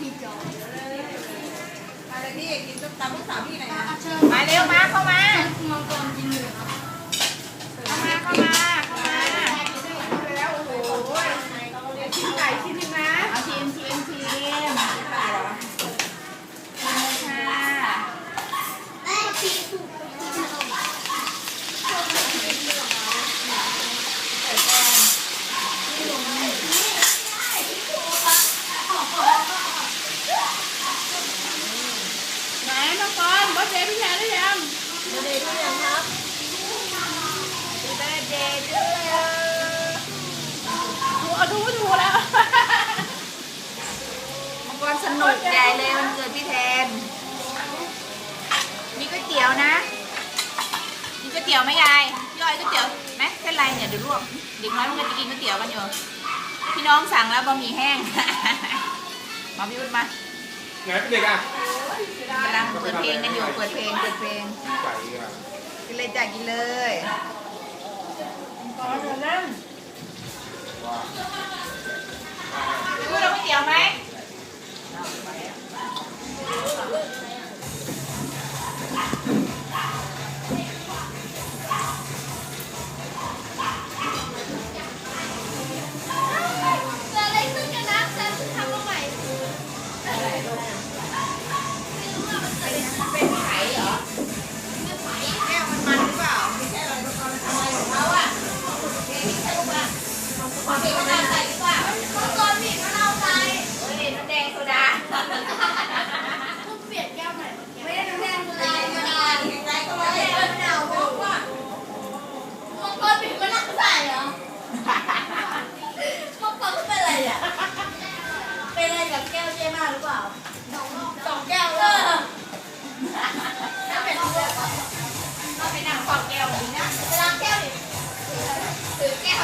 พี่จอยอะไรพี่กินส้มตำลูกสาวพี่หน่อยนะเชิญมาเร็วมาเข้ามา มังกรกินอยู่ครับ เข้ามาเข้ามาเข้ามา แล้วโอ้โหชิ้นไก่ชิ้นหนึงนะ เอาชิมชิมชิม ตายเหรอ ค่ะ แม่ปีถูกขนม ไหน มังกรบอสเดย์พี่แทนหรือยังดูดีด้วยนะครับดีเบเดย์ด้วยถูเอาถูถูแล้วมังกรสนุกใหญ่เลยวันเกิดพี่แทน มีก๋วยเตี๋ยวนะ มีก๋วยเตี๋ยวไหมยายพี่อ้อยก๋วยเตี๋ยวไหมเส้นไรเนี่ยเดี๋ยวลวกเด็กน้อยมันก็จะกินก๋วยเตี๋ยวกันอยู่ พี่น้องสั่งแล้วบะหมี่แห้ง มาพี่วุฒิมา ไหนเป็นเด็กอะ กำลังเปิดเพลงกันอยู่ เปิดเพลง เปิดเพลง ไก่อะกินเลยจ้ะกินเลยก่อนเถอะนั่งว่า รือเปล่าสองแก้วเออน้ำเป็นเรื่องต้องไปนั่งสองแก้วนี้นะไปล้างแก้วดิถือแก้ว